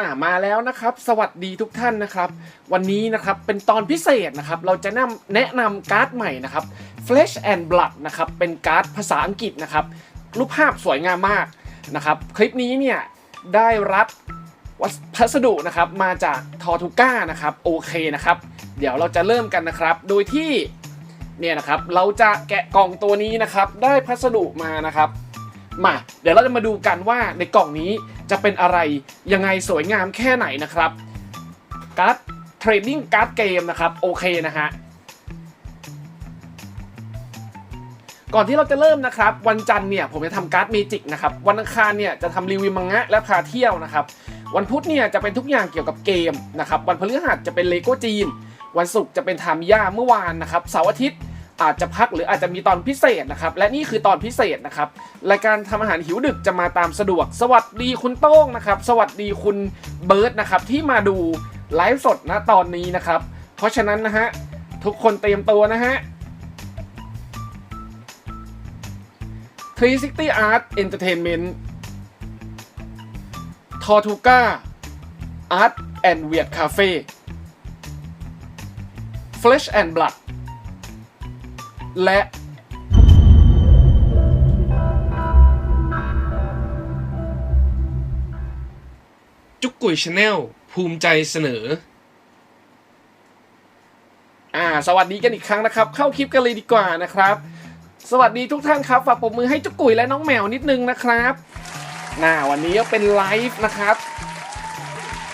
อ่ามาแล้วนะครับ สวัสดีทุกท่านนะครับ วันนี้นะครับเป็นตอนพิเศษนะครับ เราจะนำแนะนำการ์ดใหม่นะครับ Flesh and Blood นะครับ เป็นการ์ดภาษาอังกฤษนะครับ รูปภาพสวยงามมากนะครับ คลิปนี้เนี่ยได้รับวัสพัสดุนะครับมาจากทอทูก้านะครับโอเคนะครับ เดี๋ยวเราจะเริ่มกันนะครับ โดยที่เนี่ยนะครับเราจะแกะกล่องตัวนี้นะครับ ได้พัสดุมานะครับมาเดี๋ยวเราจะมาดูกันว่าในกล่องนี้ จะเป็นอะไรยังไงสวยงามแค่ไหนนะครับการ์ดเทรดดิ้งการ์ดเกมนะครับโอเคนะฮะก่อนที่เราจะเริ่มนะครับ วันจันทร์เนี่ยผมจะทำการ์ดเมจิกนะครับวันอังคารเนี่ยจะทำรีวิวมังงะและพาเที่ยวนะครับ วันพุธเนี่ยจะเป็นทุกอย่างเกี่ยวกับเกมนะครับ วันพฤหัสจะเป็นเลโก้จีน วันศุกร์จะเป็นไทม์ย่าเมื่อวานนะครับเสาร์อาทิตย์ อาจจะพักหรืออาจจะมีตอนพิเศษนะครับ และนี่คือตอนพิเศษนะครับ รายการทำอาหารหิวดึกจะมาตามสะดวก สวัสดีคุณโต้งนะครับ สวัสดีคุณเบิร์ดนะครับที่มาดูไลฟ์สดนะตอนนี้นะครับ เพราะฉะนั้นนะฮะทุกคนเตรียมตัวนะฮะ360 Art Entertainment Tortuga Art and Weird Cafe Flesh and Blood และจุกกุยชาแนลภูมิใจเสนอ อ่า สวัสดีกันอีกครั้งนะครับ เข้าคลิปกันเลยดีกว่านะครับ สวัสดีทุกท่านครับฝากปรบมือให้จุกกุยและน้องแมวนิดนึงนะครับน่าวันนี้ก็เป็นไลฟ์นะครับ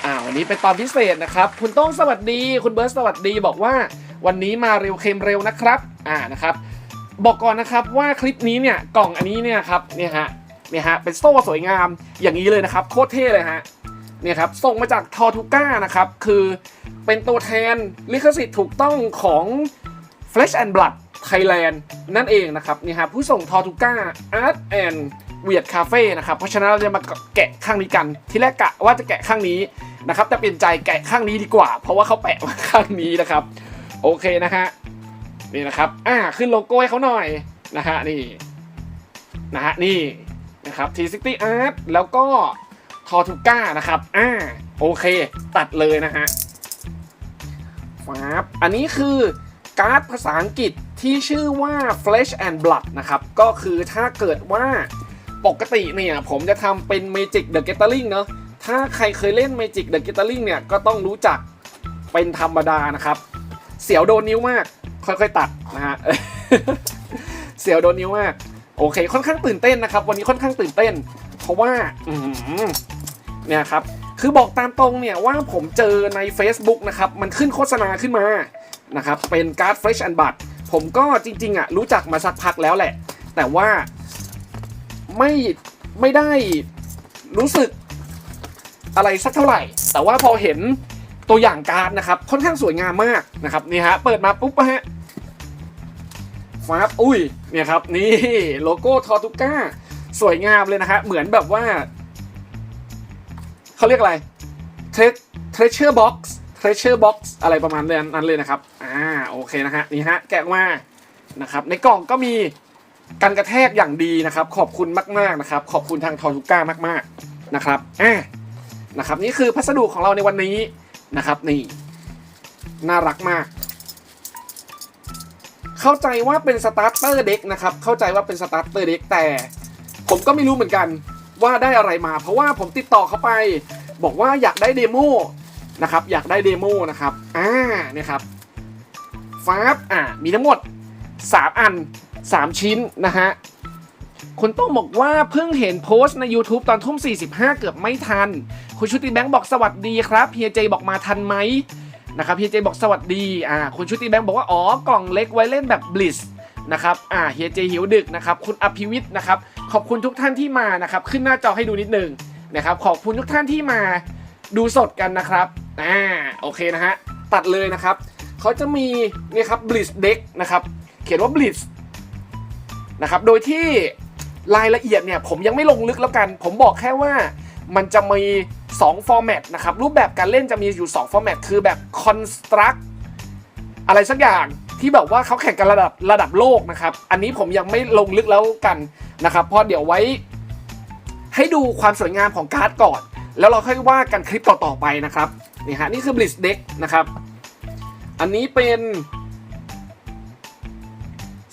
อ่าวันนี้เป็นตอนพิเศษนะครับ คุณต้องสวัสดี คุณเบิร์ตสวัสดีบอกว่า วันนี้มาเร็วเค็มเร็วนะครับอ่านะครับบอกก่อนนะครับว่าคลิปนี้เนี่ยกล่องอันนี้เนี่ยครับเนี่ยฮะเนี่ยฮะเป็นโซ่สวยงามอย่างนี้เลยนะครับโคตรเท่เลยฮะเนี่ยครับส่งมาจากทอทูก้านะครับคือเป็นตัวแทนลิขสิทธิ์ถูกต้องของ Flesh and Blood Thailand นั่นเองนะครับนี่ครับผู้ส่งทอทูก้า Art and Weird Cafe นะครับเพราะฉะนั้นเราจะมาแกะข้างนี้กันที่แรกกะว่าจะแกะข้างนี้นะครับแต่เปลี่ยนใจแกะข้างนี้ดีกว่า เพราะว่าเขาแปะมาข้างนี้นะครับ โอเคนะฮะนี่นะครับ อ่าขึ้นโลโก้ให้เขาหน่อยนะฮะนี่นะฮะนี่นะครับ360 Art แล้วก็ทอทูก้านะครับ อ่าโอเค ตัดเลยนะฮะฟับอันนี้คือการ์ดภาษาอังกฤษที่ชื่อว่า Flesh and Blood นะครับ ก็คือถ้าเกิดว่าปกติเนี่ยผมจะทำเป็น Magic the Gathering เนอะถ้าใครเคยเล่น Magic the Gathering เนี่ยก็ต้องรู้จักเป็นธรรมดานะครับ เสียวโดนนิ้วมาก ค่อยๆตัดนะฮะเสียวโดนนิ้วมาก โอเค ค่อนข้างตื่นเต้นนะครับ วันนี้ค่อนข้างตื่นเต้น เพราะว่าเนี่ยครับ คือบอกตามตรงเนี่ยว่าผมเจอใน Facebook นะครับ มันขึ้นโฆษณาขึ้นมานะครับ เป็นการ์ด Fresh and Bud ผมก็จริงๆอะรู้จักมาสักพักแล้วแหละ แต่ว่าไม่ไม่ได้รู้สึกอะไรสักเท่าไหร่ แต่ว่าพอเห็น ตัวอย่างการ์ดนะครับค่อนข้างสวยงามมากนะครับนี่ฮะเปิดมาปุ๊บนะฮะฟ้าบอุ้ยเนี่ยครับนี่โลโก้ทอตุก้าสวยงามเลยนะฮะเหมือนแบบว่าเขาเรียกอะไร treasure box treasure box อกส์อะไรประมาณนั้นเลยนะครับอ่าโอเคนะฮะนี่ฮะแกะออกมานะครับในกล่องก็มีกันกระแทกอย่างดีนะครับ ขอบคุณมากๆนะครับ ขอบคุณทางทอทุก้ามากๆนะครับอ่านะครับนี่คือพัสดุของเราในวันนี้ นะครับนี่น่ารักมาก เข้าใจว่าเป็นสตาร์เตอร์เด็กนะครับ เข้าใจว่าเป็นสตาร์เตอร์เด็กแต่ ผมก็ไม่รู้เหมือนกันว่าได้อะไรมา เพราะว่าผมติดต่อเขาไป บอกว่าอยากได้เดโมนะครับ อยากได้เดโมนะครับ อ่าเนี่ยครับฟาบอ่ามีทั้งหมด 3 อัน 3 ชิ้นนะฮะคุณโต้งบอกว่าเพิ่งเห็นโพสต์ใน YouTube ตอนทุ่ม 45 เกือบไม่ทัน คุณชุติแบงค์บอกสวัสดีครับเฮียเจบอกมาทันไหมนะครับเฮียเจบอกสวัสดีอ่าคุณชุติแบงค์บอกว่าอ๋อกล่องเล็กไว้เล่นแบบบลิสนะครับอ่าเฮียเจหิวดึกนะครับคุณอภิวิทย์นะครับขอบคุณทุกท่านที่มานะครับขึ้นหน้าจอให้ดูนิดนึงนะครับขอบคุณทุกท่านที่มาดูสดกันนะครับอ่าโอเคนะฮะตัดเลยนะครับเขาจะมีนี่ครับ Blitz Deck นะครับเขียนว่า Blitz นะครับโดยที่รายละเอียดเนี่ยผมยังไม่ลงลึกแล้วกัน ผมบอกแค่ว่า มันจะมี2 format นะครับ รูปแบบการเล่นจะมีอยู่2 format คือแบบ construct อะไรสักอย่างที่แบบว่าเขาแข่งกันระดับระดับโลกนะครับ อันนี้ผมยังไม่ลงลึกแล้วกันนะครับ เพราะเดี๋ยวไว้ ให้ดูความสวยงามของการ์ดก่อน แล้วเราค่อยว่ากันคลิปต่อๆไปนะครับนี่ฮะนี่คือ Blitz Deck นะครับ อันนี้เป็น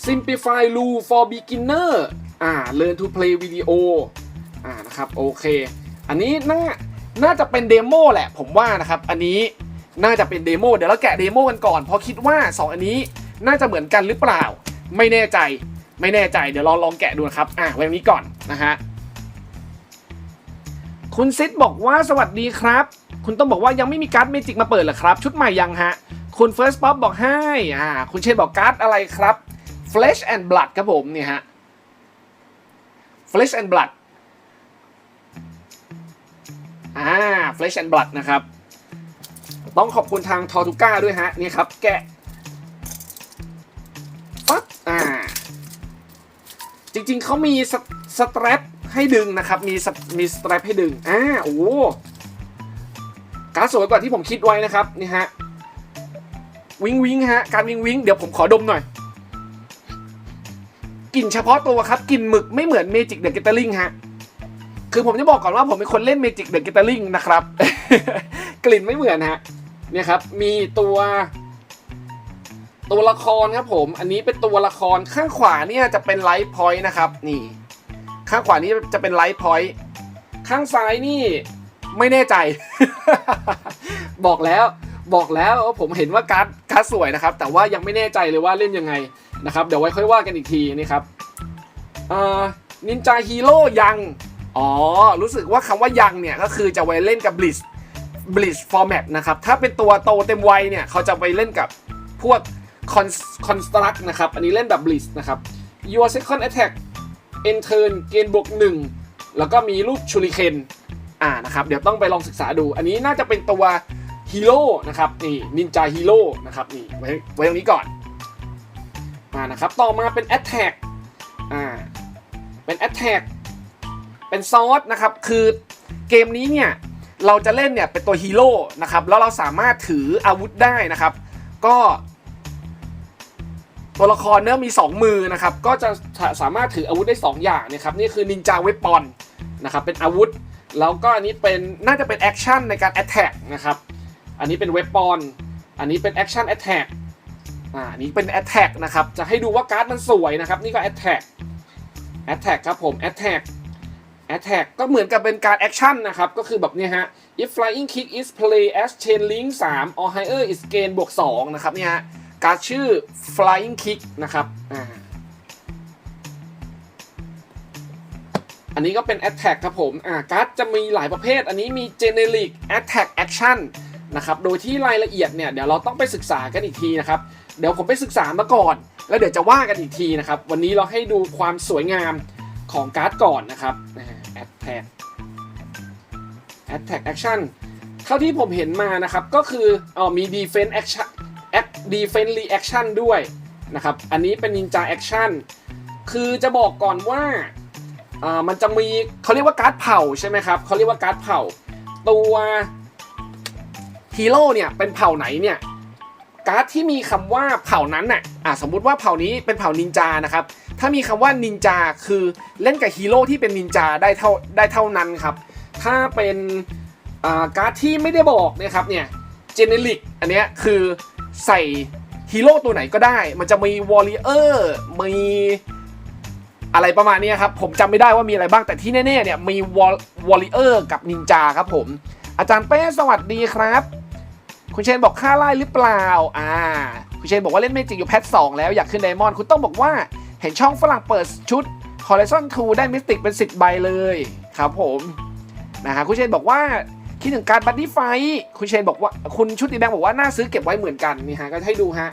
Simplify Rule for Beginner อ่า Learn to Play Video อ่านะครับ โอเค อันนี้น่าน่าจะเป็นเดโมแหละผมว่านะครับ อันนี้น่าจะเป็นเดโมเดี๋ยวเราแกะเดโมกันก่อนเพราะคิดว่า 2 อันนี้น่าจะเหมือนกันหรือเปล่า ไม่แน่ใจไม่แน่ใจเดี๋ยวลองลองแกะดูนะครับอะไว้ตรงนี้ก่อนนะฮะคุณซิดบอกว่าสวัสดีครับ คุณต้องบอกว่ายังไม่มีการ์ดเมจิกมาเปิดเหรอครับ ชุดใหม่ยังฮะ คุณ First Pop บอกให้อ่าคุณเชนบอกการ์ดอะไรครับ Flesh and Blood ครับผมเนี่ยฮะ Flesh and Blood อ่า Flesh and Blood นะครับ ต้องขอบคุณทางทอทูก้าด้วยฮะ นี่ครับ แกะปั๊บอ่า จริงๆ เขามีสสแตรปให้ดึงนะครับ มีสมีสตรปให้ดึง อ่า โอ้การสวยกว่าที่ผมคิดไว้นะครับ นี่ฮะ วิงวิงฮะ การวิงวิงเดี๋ยวผมขอดมหน่อยกลิ่นเฉพาะตัวครับกลิ่นหมึกไม่เหมือนเมจิกเดอะเกตเตอร์ลิงฮะ คือผมจะบอกก่อนว่าผมเป็นคนเล่นเมจิกเดอะกตเตอร์ลิงนะครับ กลิ่นไม่เหมือนฮะเนี่ยครับ มีตัวตัวละครครับผม อันนี้เป็นตัวละครข้างขวาเนี่ยจะเป็นไลท์พอยต์นะครับ นี่ ข้างขวานี้จะเป็นไลท์พอยต์ข้างซ้ายนี่ไม่แน่ใจ บอกแล้วบอกแล้วว่าผมเห็นว่าการ์ดการ์ดสวยนะครับ แต่ว่ายังไม่แน่ใจเลยว่าเล่นยังไงนะครับ เดี๋ยวไว้ค่อยว่ากันอีกทีนี่ครับนินจาฮีโร่ยัง อ๋อ รู้สึกว่าคำว่ายังเนี่ยก็คือจะไว้เล่นกับ Blitz Blitz Format นะครับ ถ้าเป็นตัวโตเต็มวัยเนี่ยเขาจะไปเล่นกับพวก Cons- Construct นะครับ อันนี้เล่นแบบ Blitz นะครับ Your Second Attack End Turn เกณฑ์บวกหนึ่งแล้วก็มีรูปชูริเคนอ่านะครับเดี๋ยวต้องไปลองศึกษาดู อันนี้น่าจะเป็นตัวฮีโร่นะครับนี่นินจาฮีโร่นะครับนี่ไว้ไว้ตรงนี้ก่อนมานะครับต่อมาเป็น Attack อ่าเป็น Attack เป็นซอสนะครับ คือเกมนี้เนี่ยเราจะเล่นเนี่ยเป็นตัวฮีโร่นะครับ แล้วเราสามารถถืออาวุธได้นะครับ ก็ตัวละครเนี่ยมี 2 มือนะครับ ก็จะสามารถถืออาวุธได้ 2 อย่างนะครับนี่คือนินจาเวปอนนะครับเป็นอาวุธ แล้วก็อันนี้เป็นน่าจะเป็นแอคชั่นในการแอตแทกนะครับอันนี้เป็นเวปอนอันนี้เป็นแอคชั่นแอตแทกอ่าอันนี้เป็นแอตแทกนะครับจะให้ดูว่าการ์ดมันสวยนะครับ นี่ก็แอตแทกแอตแทกครับผมแอตแทก Attack ก็เหมือนกับเป็นการแอคชั่นนะครับ ก็คือแบบเนี้ยฮะ if flying kick is play as chain link 3 or higher is gain บวก2นะครับเนี่ยฮะการดชื่อ flying kick นะครับอ่าอันนี้ก็เป็น attack ครับผมอ่าการ์ดจะมีหลายประเภท อันนี้มี generic attack action นะครับ โดยที่รายละเอียดเนี่ย เดี๋ยวเราต้องไปศึกษากันอีกทีนะครับ เดี๋ยวผมไปศึกษามาก่อน แล้วเดี๋ยวจะว่ากันอีกทีนะครับ วันนี้เราให้ดูความสวยงาม ของการ์ดก่อนนะครับแอ่า attack attack action เท่าที่ผมเห็นมานะครับก็คือเออมี defense action act defense reaction ด้วยนะครับอันนี้เป็น ninja action คือจะบอกก่อนว่าอ่ามันจะมีเขาเรียกว่าการ์ดเผ่าใช่ไหมครับเขาเรียกว่าการ์ดเผ่าตัวฮีโร่เนี่ยเป็นเผ่าไหนเนี่ยการ์ดที่มีคำว่าเผ่านั้นน่ะอะสมมุติว่าเผ่านี้เป็นเผ่านินจานะครับ ถ้ามีคำว่านินจาคือเล่นกับฮีโร่ที่เป็นนินจาได้เท่าได้เท่านั้นครับ ถ้าเป็นการ์ดที่ไม่ได้บอกนะครับเนี่ยเจเนริกอันเนี้ยคือใส่ฮีโร่ตัวไหนก็ได้ มันจะมีวอลเลเยอร์มีอะไรประมาณนี้ครับ ผมจำไม่ได้ว่ามีอะไรบ้างแต่ที่แน่ๆเนี่ยมีวอลเลเยอร์กับนินจาครับผม อาจารย์เป้สวัสดีครับ คุณเชนบอกค่าไล่หรือเปล่า อ่า คุณเชนบอกว่าเล่นเมจิกอยู่แพทสองแล้วอยากขึ้นไดมอนด์คุณต้องบอกว่า เห็นช่องฝรั่งเปิดชุด Horizon 2 ได้มิสติกเป็น 10 ใบเลยครับผมนะฮะคุณเชนบอกว่าคิดถึงการบัดดี้ไฟ คุณเชนบอกว่าคุณชุดดีแบงบอกว่าน่าซื้อเก็บไว้เหมือนกันนี่ฮะก็ให้ดูฮะ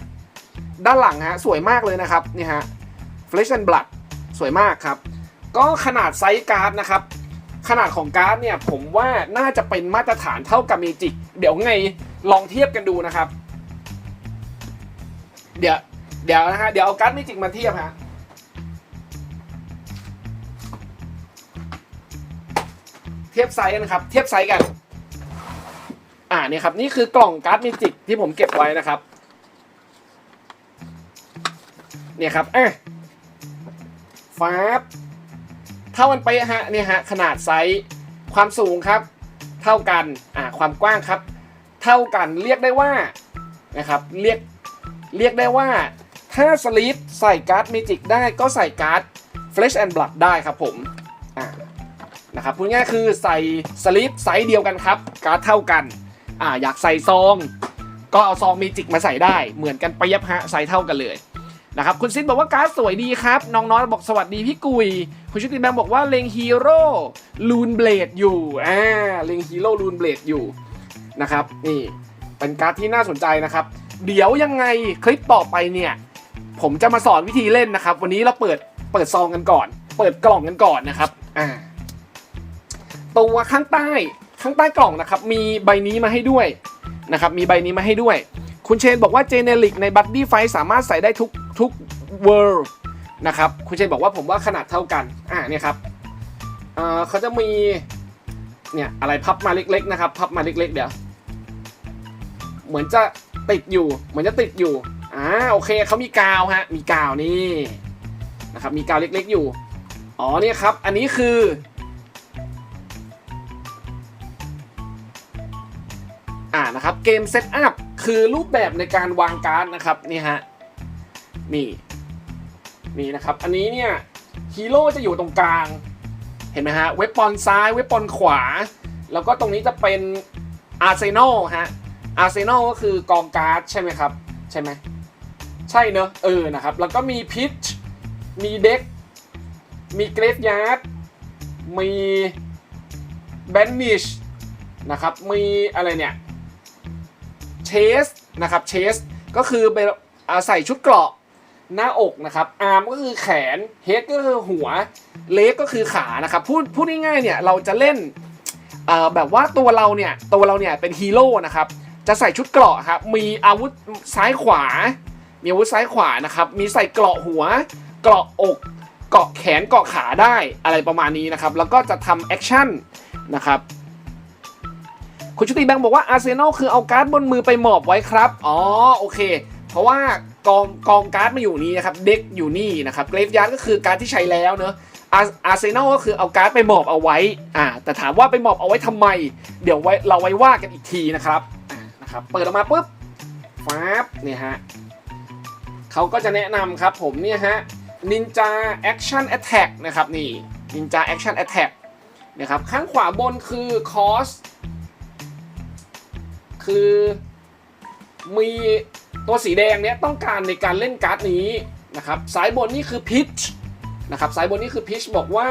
ด้านหลังฮะสวยมากเลยนะครับนี่ฮะ Flesh and Blood สวยมากครับ ก็ขนาดไซส์การ์ดนะครับ ขนาดของการ์ดเนี่ยผมว่าน่าจะเป็นมาตรฐานเท่ากับเมจิกเดี๋ยวไงลองเทียบกันดูนะครับ เดี๋ยวเดี๋ยวนะฮะเดี๋ยวเอาการ์ดเมจิกมาเทียบฮะ เทียบไซส์กันครับ เทียบไซส์กัน อ่าเนี่ยครับ นี่คือกล่องการ์ดเมจิกที่ผมเก็บไว้นะครับ เนี่ยครับอะฟ้าบเท่ากันไปฮะเนี่ยฮะขนาดไซส์ความสูงครับ เท่ากันอ่าความกว้างครับ เท่ากันเรียกได้ว่านะครับเรียกเรียกได้ว่าถ้าสลีปใส่การ์ดเมจิกได้ก็ใส่การ์ด Flesh and Blood ได้ครับผม นะครับพูดง่ายๆคือใส่สลีปไซส์เดียวกันครับ การ์ดเท่ากันอ่าอยากใส่ซอง ก็เอาซองเมจิกมาใส่ได้เหมือนกันไปยับฮะไซส์เท่ากันเลยนะครับคุณซินบอกว่าการ์ดสวยดีครับน้องน้อยบอกสวัสดีพี่กุย คุณชุติแบงบอกว่าเลงฮีโร่ลูนเบลดอยู่อ่าเลงฮีโร่ลูนเบลดอยู่นะครับนี่เป็นการ์ดที่น่าสนใจนะครับ เดี๋ยวยังไงคลิปต่อไปเนี่ยผมจะมาสอนวิธีเล่นนะครับ วันนี้เราเปิดเปิดซองกันก่อน เปิดกล่องกันก่อนนะครับอ่า ตัวข้างใต้ข้างใต้กล่องนะครับมีใบนี้มาให้ด้วยนะครับมีใบนี้มาให้ด้วย คุณเชนบอกว่าเจเนริกในบัตตี้ไฟสามารถใส่ได้ทุกทุกเวิร์นะครับคุณเชนบอกว่าผมว่าขนาดเท่ากันอ่าเนี่ยครับเออเขาจะมีเนี่ยอะไรพับมาเล็กๆนะครับพับมาเล็กๆเดี๋ยวเหมือนจะติดอยู่เหมือนจะติดอยู่อ่าโอเคเขามีกาวฮะมีกาวนี่นะครับมีกาวเล็กๆอยู่อ๋อเนี่ยครับอันนี้คือ อ่านะครับเกมเซตอัพคือรูปแบบในการวางการ์ดนะครับนี่ฮะนี่นี่นะครับ อันนี้เนี่ยฮีโร่จะอยู่ตรงกลาง เห็นไหมฮะเว็บปอนซ้ายเว็บปอนขวา แล้วก็ตรงนี้จะเป็นอาร์เซนอลฮะอาร์เซนอลก็คือกองการ์ดใช่ไหมครับ ใช่ไหมใช่เนอะเออนะครับ แล้วก็มีพิชมีเด็กมีเกรฟยาร์ดมีแบนนิชนะครับ มีอะไรเนี่ย เชสนะครับเชสก็คือเป็นอาใส่ชุดเกราะหน้าอกนะครับอาร์มก็คือแขนเฮดก็คือหัวเลกก็คือขานะครับพูดพูดง่ายๆเนี่ยเราจะเล่นแบบว่าตัวเราเนี่ยตัวเราเนี่ยเป็นฮีโร่นะครับจะใส่ชุดเกราะครับมีอาวุธซ้ายขวา มีอาวุธซ้ายขวานะครับมีใส่เกราะหัว เกราะอกเกราะแขนเกราะขาได้อะไรประมาณนี้นะครับแล้วก็จะทำแอคชั่นนะครับ คุณชุติแบงค์บอกว่าอาร์เซนอลคือเอาการ์ดบนมือไปหมอบไว้ครับ อ๋อโอเค เพราะว่ากองกองการ์ดมาอยู่นี่นะครับ เด็กอยู่นี่นะครับเกรฟยาร์ดก็คือการ์ดที่ใช้แล้วเนอะอาร์อาร์เซนอลก็คือเอาการ์ดไปหมอบเอาไว้อ่าแต่ถามว่าไปหมอบเอาไว้ทำไม เดี๋ยวไว้เราไว้ว่ากันอีกทีนะครับอ่านะครับเปิดออกมาปุ๊บฟ้าบเนี่ยฮะเขาก็จะแนะนำครับผมเนี่ยฮะนินจาแอคชั่นแอ t แทกนะครับนี่นินจาแอคชั่นแอ t แทกนะครับข้างขวาบนคือคอส คือมีตัวสีแดงเนี้ยต้องการในการเล่นการ์ดนี้นะครับสายบนนี่คือพิชนะครับสายบนนี่คือพิชบอกว่า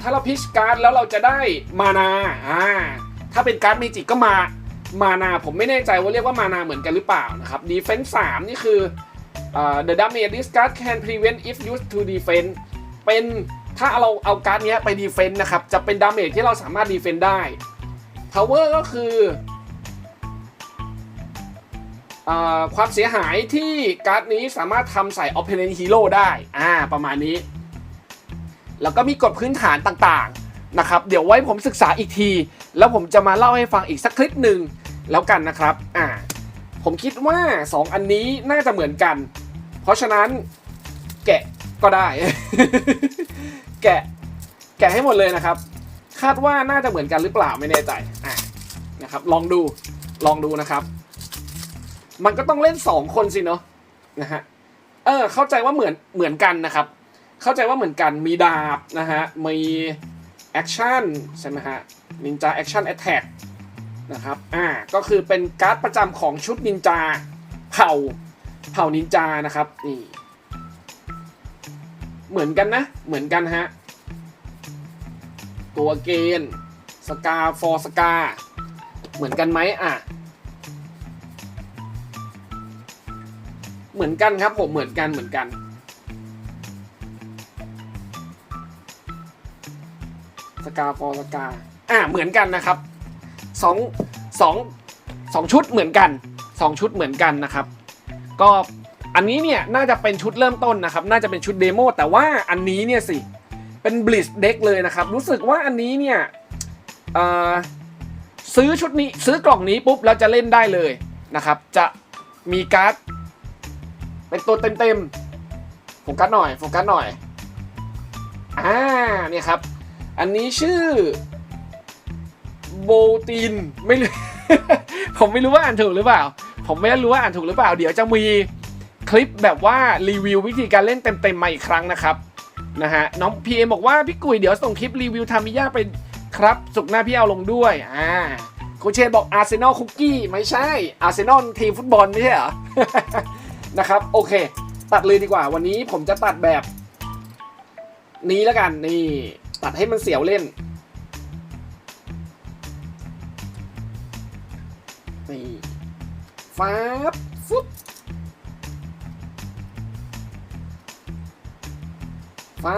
ถ้าเราพิชการ์ดแล้วเราจะได้มานาอ่าถ้าเป็นการ์ดเมจิกก็มามานาผมไม่แน่ใจว่าเรียกว่ามานาเหมือนกันหรือเปล่านะครับดีเฟนส์สามนี่คือเอ่อ the damage this card can prevent if used to defend เป็น ถ้าเราเอาการ์ดนี้ไปดีเฟนต์นะครับ จะเป็นดาเมจที่เราสามารถดีเฟนต์ได้ power ก็คืออความเสียหายที่การ์ดนี้สามารถทำใส่ opponent hero ได้อ่าประมาณนี้ แล้วก็มีกฎพื้นฐานต่างๆนะครับ เดี๋ยวไว้ผมศึกษาอีกที แล้วผมจะมาเล่าให้ฟังอีกสักคลิปหนึ่งแล้วกันนะครับอ่าผมคิดว่า 2 อันนี้น่าจะเหมือนกัน เพราะฉะนั้นแกะก็ได้ แกะแกะให้หมดเลยนะครับ คาดว่าน่าจะเหมือนกันหรือเปล่าไม่แน่ใจอะนะครับ ลองดูลองดูนะครับ มันก็ต้องเล่น 2 คนสิเนาะนะฮะเออเข้าใจว่าเหมือนเหมือนกันนะครับ เข้าใจว่าเหมือนกันมีดาบนะฮะมีแอคชั่นใช่ไหมฮะนินจาแอคชั่นแอตแทกนะครับอ่าก็คือเป็นการ์ดประจำของชุดนินจาเผ่าเผ่านินจานะครับนี่ เหมือนกันนะ เหมือนกันฮะ ตัวเกณฑ์สกาฟอร์สกา เหมือนกันไหมอะ เหมือนกันครับผม เหมือนกัน เหมือนกัน สกาฟอร์สกา อะ เหมือนกันนะครับสองสองสองชุดเหมือนกันสองชุดเหมือนกันนะครับ ก็ อันนี้เนี่ยน่าจะเป็นชุดเริ่มต้นนะครับ น่าจะเป็นชุดเดโมแต่ว่าอันนี้เนี่ยสิ เป็นบลิสเด็กเลยนะครับ รู้สึกว่าอันนี้เนี่ยซื้อชุดนี้ซื้อกล่องนี้ปุ๊บแล้วจะเล่นได้เลยนะครับ จะมีการ์ดเป็นตัวเต็มๆโฟกัสหน่อยโฟกัสหน่อยอ่าเนี่ยครับ อันนี้ชื่อโบตินไม่รู้ผมไม่รู้ว่าอ่านถูกหรือเปล่า ผมไม่รู้ว่าอ่านถูกหรือเปล่า เดี๋ยวจะมี คลิปแบบว่ารีวิววิธีการเล่นเต็มๆมาอีกครั้งนะครับนะฮะน้องพีเอบอกว่าพี่กุยเดี๋ยวส่งคลิปรีวิวทามิยาไปครับสุกหน้าพี่เอาลงด้วยอ่าคุณเชนบอกอาร์เซนอลคุกกี้ไม่ใช่อาร์เซนอลทีมฟุตบอลไม่ใช่เหรอนะครับโอเค ตัดเลยดีกว่า วันนี้ผมจะตัดแบบ นี้แล้วกันนี่ ตัดให้มันเสียวเล่นนี่ฟ้าบฟุบ ฟ้า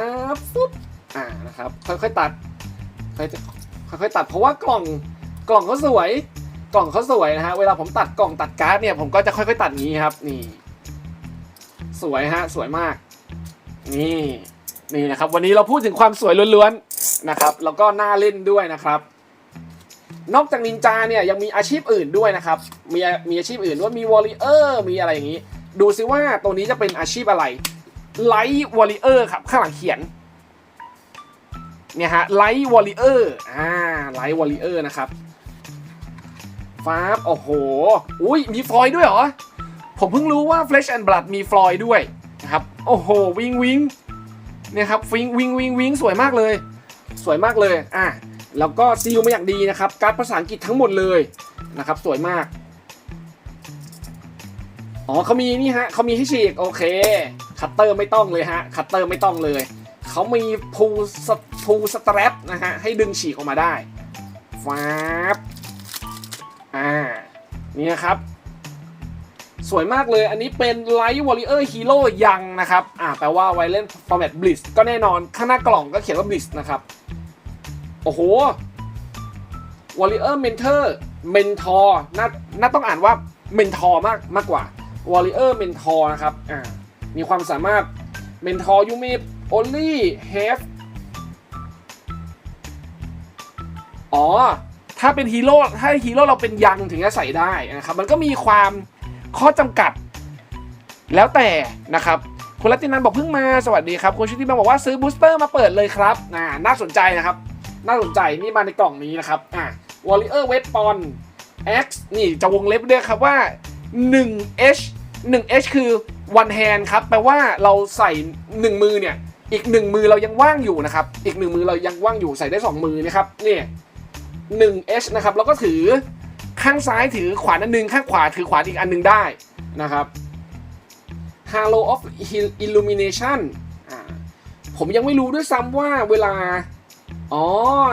ฟุบอ่านะครับค่อยๆตัดค่อยๆค่อยๆตัดเพราะว่ากล่องกล่องเขาสวย กล่องเขาสวยนะฮะเวลาผมตัดกล่องตัดการ์ดเนี่ยผมก็จะค่อยๆตัดงนี้ครับนี่สวยฮะสวยมาก นี่นี่นะครับวันนี้เราพูดถึงความสวยล้วนๆนะครับแล้วก็น่าเล่นด้วยนะครับ นอกจากนินจาเนี่ยยังมีอาชีพอื่นด้วยนะครับมีมีอาชีพอื่นว่ามีวอลเลเยอร์มีอะไรอย่างนี้ ดูซิว่าตัวนี้จะเป็นอาชีพอะไร ไลท์วอลเลเยอร์ครับ ข้างหลังเขียน เนี่ยฮะไลท์วอลเลเยอร์อ่าไลท์วอลเลเยอร์นะครับฟ้าบโอ้โห อุ้ยมีฟลอยด์ด้วยเหรอ ผมเพิ่งรู้ว่า Flesh and Blood มีฟลอยด์ด้วยนะครับ โอ้โห วิงวิงเนี่ยครับวิงวิงวิงวิงสวยมากเลย สวยมากเลยอะแล้วก็ซีลมาอย่างดีนะครับ การ์ดภาษาอังกฤษทั้งหมดเลยนะครับ สวยมาก อ๋อเขามีนี่ฮะเขามีให้ฉีกโอเค คัตเตอร์ไม่ต้องเลยฮะคัตเตอร์ไม่ต้องเลย เขามีพูสพูสตรปนะฮะให้ดึงฉีกออกมาได้ฟ้าบอ่านี่นะครับ สวยมากเลยอันนี้เป็น Light Warrior Hero ยังนะครับ อ่าแปลว่าไวเลน Format Blitz ก็แน่นอนข้างหน้ากล่องก็เขียนว่า Blitz นะครับ โอ้โห Warrior Mentor Mentor น่าน่าต้องอ่านว่า Mentor มากมากกว่า Warrior Mentor นะครับอ่า มีความสามารถ Mentor you may only have อ๋อ ถ้าเป็นฮีโร่ ถ้าฮีโร่เราเป็นยังถึงจะใส่ได้นะครับ มันก็มีความข้อจำกัด แล้วแต่นะครับคุณรัตินันบอกเพิ่งมาสวัสดีครับ คุณชุติมาบอกว่าซื้อบูสเตอร์มาเปิดเลยครับน่าน่าสนใจนะครับ น่าสนใจนี่มาในกล่องนี้นะครับอะ Warrior Weapon X นี่จะวงเล็บด้วยครับว่า 1H 1H คือ one hand ครับ แปลว่าเราใส่ 1 มือเนี่ย อีก 1 มือเรายังว่างอยู่นะครับ อีก 1 มือเรายังว่างอยู่ใส่ได้ 2 มือนะครับเนี่ย 1H นะครับ แล้วก็ถือข้างซ้ายถือขวานอันหนึง ข้างขวาถือขวานอีกอันหนึงได้นะครับ Halo of Illumination ผมยังไม่รู้ด้วยซ้ำว่าเวลา อ๋อ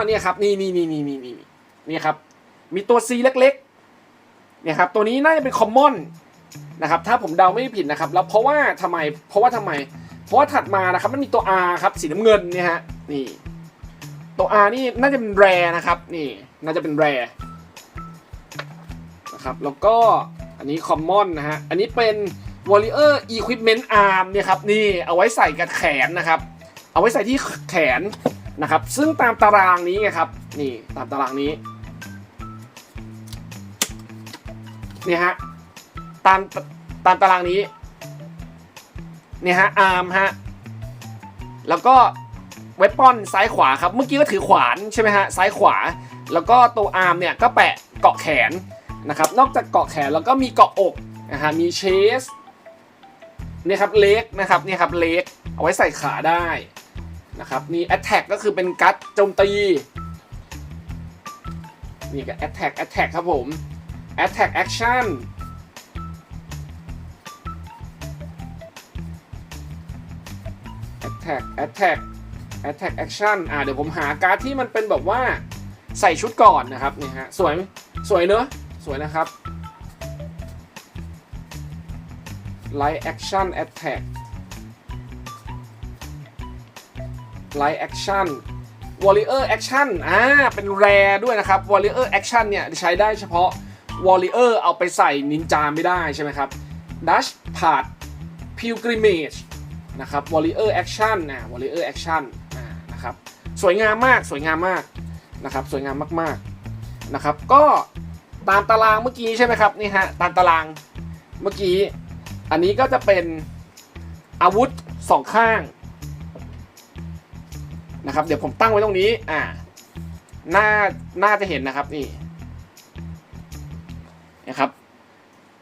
เนี่ยครับ นี่นี่นี่นี่นี่นี่นี่ครับ มีตัว C เล็กๆ เนี่ยครับ ตัวนี้น่าจะเป็นคอมมอน นะครับถ้าผมเดาไม่ผิดนะครับ แล้วเพราะว่าทำไมเพราะว่าทำไม เพราะว่าถัดมานะครับมันมีตัว R ครับสีน้ำเงินเนี่ยฮะนี่ตัว R นี่น่าจะเป็นแรนะครับนี่น่าจะเป็นแรนะครับแล้วก็อันนี้คอมมอนนะฮะอันนี้เป็น Warrior Equipment Arm เนี่ยครับนี่เอาไว้ใส่กับแขนนะครับ เอาไว้ใส่ที่แขนนะครับ ซึ่งตามตารางนี้ไงครับนี่ตามตารางนี้เนี่ยฮะ ตามตามตารางนี้เนี่ยฮะอาร์มฮะแล้วก็เวปปอนซ้ายขวาครับเมื่อกี้ก็ถือขวานใช่ไหมฮะซ้ายขวา แล้วก็ตัวอาร์มเนี่ยก็แปะเกาะแขนนะครับนอกจากเกาะแขนแล้วก็มีเกาะอกนะฮะมีเชสเนี่ยครับเล็กนะครับเนี่ยครับเล็กเอาไว้ใส่ขาได้นะครับนี่ attack ก็คือเป็นกัดโจมตีนี่ก็ attack attack ครับผม attack action attack attack attack action อ่าเดี๋ยวผมหาการ์ดที่มันเป็นแบบว่าใส่ชุดก่อนนะครับนี่ฮะสวยสวยเนอะสวยนะครับ Light Action Attack Light Action Warrior Action อ่าเป็นแรด้วยนะครับ Warrior Action เนี่ยใช้ได้เฉพาะ Warrior เอาไปใส่นินจาไม่ได้ใช่ไหมครับ Dash Part Pilgrimage นะครับ Warrior Action นะ Warrior Action อ่านะครับสวยงามมากสวยงามมากนะครับสวยงามมากๆนะครับก็ตามตารางเมื่อกี้ใช่ไหมครับนี่ฮะตามตารางเมื่อกี้ อันนี้ก็จะเป็นอาวุธสองข้างนะครับเดี๋ยวผมตั้งไว้ตรงนี้อ่าหน่าน่าจะเห็นนะครับนี่นะครับ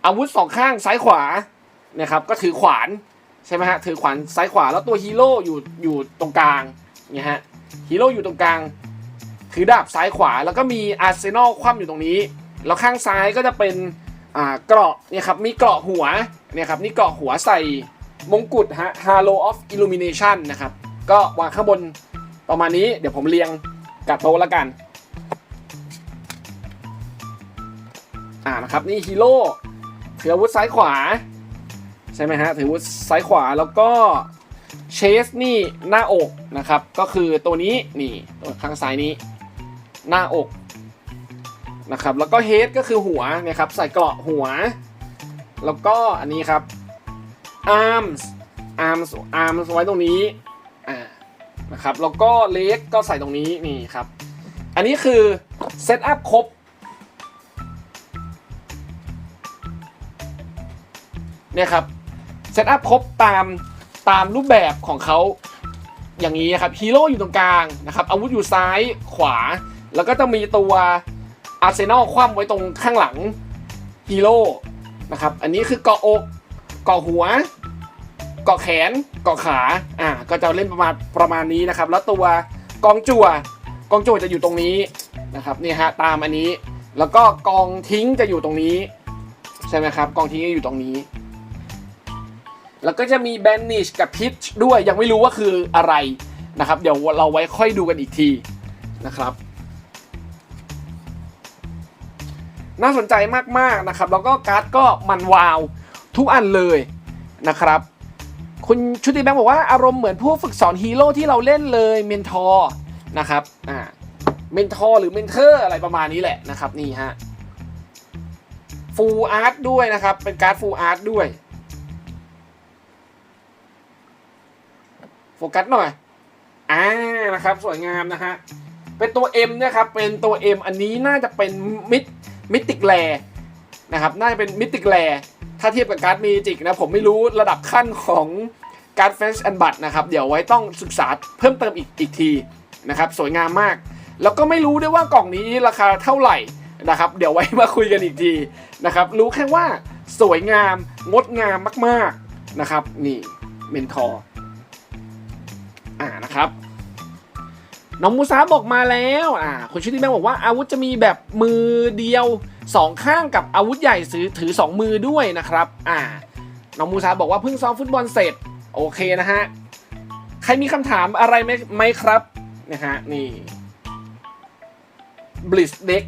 อาวุธสองข้างซ้ายขวานะครับก็ถือขวาน ใช่ไหมฮะถือขวานซ้ายขวาแล้วตัวฮีโร่อยู่อยู่ตรงกลางเนี่ยฮะฮีโร่อยู่ตรงกลาง ถือดาบซ้ายขวาแล้วก็มีอาร์เซนอลคว่ำอยู่ตรงนี้ แล้วข้างซ้ายก็จะเป็นอ่าเกราะเนี่ยครับมีเกราะหัวเนี่ยครับนี่เกราะหัวใส่มงกุฎฮะ Halo of Illumination นะครับ ก็วางข้างบนประมาณนี้เดี๋ยวผมเรียงกับโต๊ะแล้วกันอ่านะครับนี่ฮีโร่ถืออาวุธซ้ายขวา ใช่ไหมฮะถือวุธซ้ายขวาแล้วก็เชสนี่หน้าอกนะครับ ก็คือตัวนี้นี่ตัวข้างซ้ายนี้ หน้าอกนะครับแล้วก็เฮดก็คือหัวเนี่ยครับใส่เกราะหัว แล้วก็อันนี้ครับ arms arms arms ไว้ตรงนี้อ่านะครับแล้วก็เลกก็ใส่ตรงนี้นี่ครับอันนี้คือเซตอัพครบเนี่ยครับ เซตอัพครบตามตามรูปแบบของเขาอย่างนี้นะครับฮีโร่อยู่ตรงกลางนะครับอาวุธอยู่ซ้ายขวา แล้วก็จะมีตัวอาร์เซนอลคว่ำไว้ตรงข้างหลังฮีโร่นะครับอันนี้คือเกาะอกเกาะหัวเกาะแขนเกาะขาอ่าก็จะเล่นประมาณประมาณนี้นะครับ แล้วตัวกองจั่วกองจั่วจะอยู่ตรงนี้นะครับนี่ฮะตามอันนี้ แล้วก็กองทิ้งจะอยู่ตรงนี้ใช่ไหมครับกองทิ้งจะอยู่ตรงนี้ แล้วก็จะมีแบนนิชกับพิชด้วยยังไม่รู้ว่าคืออะไรนะครับ เดี๋ยวเราไว้ค่อยดูกันอีกทีนะครับ น่าสนใจมากๆนะครับ แล้วก็การ์ดก็มันวาวทุกอันเลยนะครับ คุณชุติแบงค์บอกว่าอารมณ์เหมือนผู้ฝึกสอนฮีโร่ที่เราเล่นเลยเมนทอร์นะครับอ่าเมนทอร์หรือเมนเทอร์อะไรประมาณนี้แหละนะครับนี่ฮะฟูลอาร์ตด้วยนะครับ เป็นการ์ดฟูลอาร์ตด้วย กัสหน่อยอ่านะครับสวยงามนะฮะเป็นตัว M นะครับเป็นตัว M อันนี้น่าจะเป็นมิดมิติกแลนะครับน่าจะเป็นมิติกแลถ้าเทียบกับการ์ดเมจิกนะผมไม่รู้ระดับขั้นของการ์ดเฟสแอนบัตนะครับ เดี๋ยวไว้ต้องศึกษาเพิ่มเติมอีกอีกทีนะครับสวยงามมาก แล้วก็ไม่รู้ด้วยว่ากล่องนี้ราคาเท่าไหร่นะครับ เดี๋ยวไว้มาคุยกันอีกทีนะครับรู้แค่ว่าสวยงามงดงามมาก ๆนะครับ นี่เมนทอร์ อ่านะครับน้องมูซาบอกมาแล้วอ่าคุณชุติแม่บอกว่าอาวุธจะมีแบบมือเดียวสองข้างกับอาวุธใหญ่ถือถือสองมือด้วยนะครับอ่าน้องมูซาบอกว่าเพิ่งซ้อมฟุตบอลเสร็จโอเคนะฮะใครมีคำถามอะไรไหมไหมครับนะฮะนี่บลิสเด็ก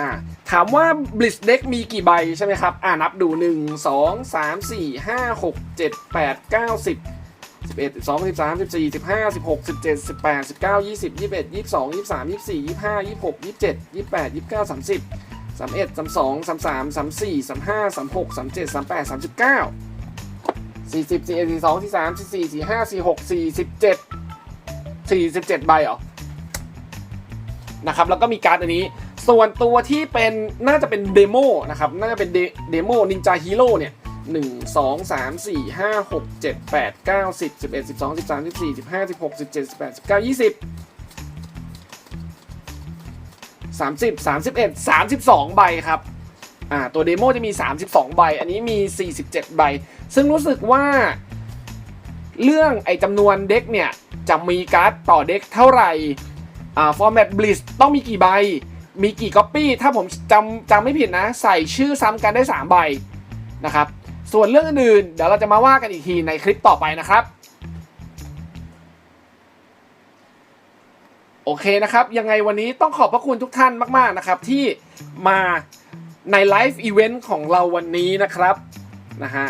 อ่าถามว่าบลิสเด็กมีกี่ใบใช่ไหมครับอ่านับดู 1 2 3 4 5 6 7 8 9 10 สิบเอ็ดสิบสองสิบสามสิบสี่สิบห้าสิบหกสิบเจ็ดสิบแปดสิบเก้ายี่สิบยี่สิบเอ็ดยี่สิบสองยี่สิบสามยี่สิบสี่ยี่สิบห้ายี่สิบหกยี่สิบเจ็ดยี่สิบแปดยี่สิบเก้าสามสิบสามเอ็ดสามสองสามสามสามสี่สามห้าสามหกสามเจ็ดสามแปดสามสิบเก้าสี่สิบสี่เอ็ดสี่สองสี่สามสี่สี่สี่ห้าสี่หกสี่สิบเจ็ดสี่สิบเจ็ดใบเหรอ นะครับ แล้วก็มีการ์ดอันนี้ ส่วนตัวที่เป็นน่าจะเป็นเดโมนะครับ น่าจะเป็นเดโมนินจาฮีโร่เนี่ย หนึ่งสองสามสี่ห้าหกเจ็ดแปดเก้าสิบสิบเอ็ดสิบสองสิบสามสิบสี่สิบห้าสิบหกสิบเจ็ดสิบแปดสิบเก้ายี่สิบสามสิบสามสิบเอ็ดสามสิบสองใบครับอ่าตัวเดโมจะมี 32 ใบ อันนี้มี 47 ใบ ซึ่งรู้สึกว่า เรื่องไอ้จำนวนเด็กเนี่ย จะมีการ์ดต่อเด็กเท่าไหร่อ่าฟอร์แมตบลิสต้องมีกี่ใบ มีกี่ก๊อปปี้ถ้าผมจำจำไม่ผิดนะ ใส่ชื่อซ้ำกันได้ 3 ใบนะครับ ส่วนเรื่องอื่น เดี๋ยวเราจะมาว่ากันอีกทีในคลิปต่อไปนะครับ โอเคนะครับ ยังไงวันนี้ต้องขอบพระคุณทุกท่านมาก ๆ นะครับ ที่มาในไลฟ์อีเวนต์ของเราวันนี้นะครับนะฮะ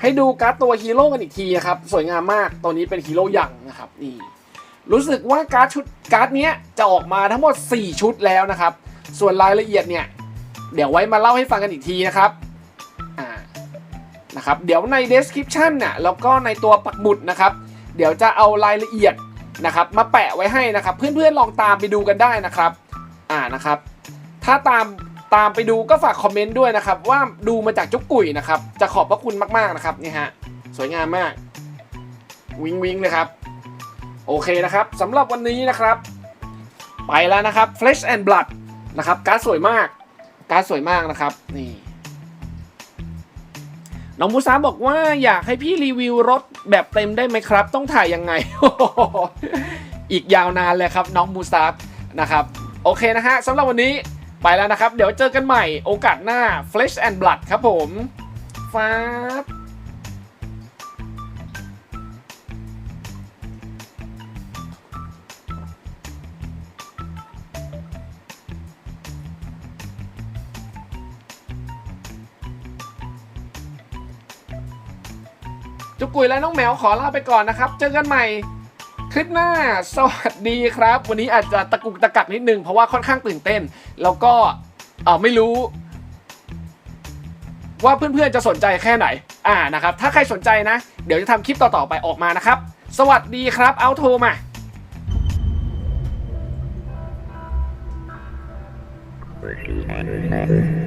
ให้ดูการ์ดตัวฮีโร่กันอีกทีนะครับ สวยงามมากตัวนี้เป็นฮีโร่ยังนะครับนี่รู้สึกว่าการ์ดชุดการ์ดเนี้ยจะออกมาทั้งหมด 4 ชุดแล้วนะครับ ส่วนรายละเอียดเนี่ย เดี๋ยวไว้มาเล่าให้ฟังกันอีกทีนะครับ นะครับเดี๋ยวใน description น่ะแล้วก็ในตัวปักหมุดนะครับเดี๋ยวจะเอารายละเอียดนะครับมาแปะไว้ให้นะครับ เพื่อนๆลองตามไปดูกันได้นะครับอ่านะครับ ถ้าตามตามไปดูก็ฝากคอมเมนต์ด้วยนะครับ ว่าดูมาจากจุกกุ๋ยนะครับ จะขอบพระคุณมากๆนะครับนี่ฮะสวยงามมาก วิงวิงเลยครับ โอเคนะครับสำหรับวันนี้นะครับ ไปแล้วนะครับ Flesh and Blood นะครับการ์ดสวยมากการ์ดสวยมากนะครับนี่ น้องมูซาบอกว่าอยากให้พี่รีวิวรถแบบเต็มได้ไหมครับ ต้องถ่ายยังไง อีกยาวนานเลยครับน้องมูซานะครับโอเคนะฮะสำหรับวันนี้ไปแล้วนะครับ เดี๋ยวเจอกันใหม่โอกาสหน้า Flesh and Blood ครับผมฟ้า จุกุยและน้องแมวขอลาไปก่อนนะครับ เจอกันใหม่คลิปหน้า สวัสดีครับ วันนี้อาจจะตะกุกตะกักนิดนึง เพราะว่าค่อนข้างตื่นเต้น แล้วก็เออไม่รู้ ว่าเพื่อนๆจะสนใจแค่ไหน อ่านะครับ ถ้าใครสนใจนะ เดี๋ยวจะทำคลิปต่อๆไปออกมานะครับ สวัสดีครับเอาโทรมา Thank you.